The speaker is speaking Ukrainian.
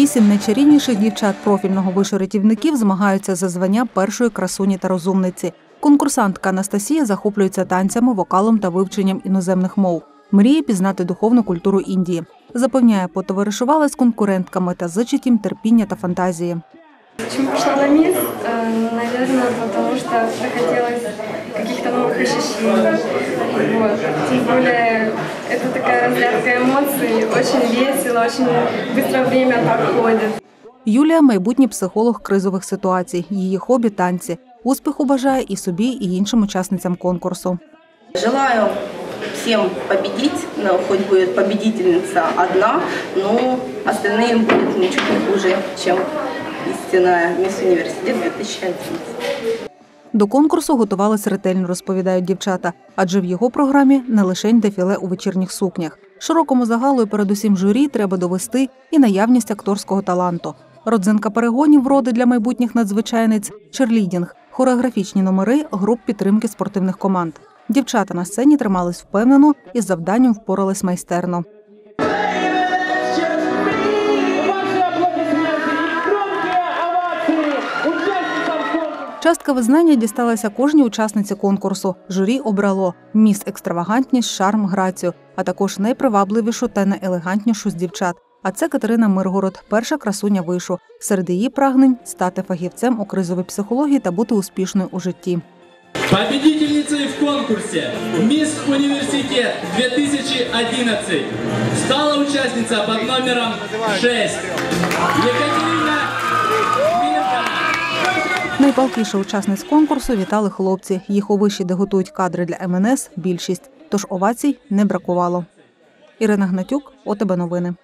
Вісім найчарівніших дівчат профільного вишу рятівників змагаються за звання першої красуні та розумниці. Конкурсантка Анастасія захоплюється танцями, вокалом та вивченням іноземних мов. Мріє пізнати духовну культуру Індії. Запевняє, потоваришувала з конкурентками та зичить їм терпіння та фантазії. Почему пошла на МИС? Э, Наверное, потому что захотелось каких-то новых ощущений Вот. Тем более, это такая разрядка эмоций, очень весело, очень быстро время проходит. Юлія майбутній психолог кризових ситуацій. Її хобі танці. Успіху бажає і собі, і іншим учасницям конкурсу. Желаю всем победить, но хоть будет победительница одна, но остальные будут ничуть не хуже, чем истинная Мисс Университет 2011. До конкурсу готувались ретельно, розповідають дівчата, адже в його програмі не лише дефіле у вечірніх сукнях. Широкому загалу і передусім журі треба довести і наявність акторського таланту. Родзинка перегонів вроди для майбутніх надзвичайниць черлідінг, хореографічні номери груп підтримки спортивних команд. Дівчата на сцені тримались впевнено і з завданням впорались майстерно. Частка визнання дісталася кожній учасниці конкурсу. Журі обрало міс екстравагантність, шарм, грацію, а також найпривабливішу та найелегантнішу з дівчат. А це Катерина Миргород, перша красуня вишу. Серед її прагнень стати фахівцем у кризовій психології та бути успішною у житті. Победительницей в конкурсе «Мисс Университет 2011» стала участница под номером 6 Екатерина. Найпалкіше учасниць конкурсу вітали хлопці. Їх у виші, де готують кадри для МНС, більшість. Тож овацій не бракувало. Ірина Гнатюк, ОТБ новини.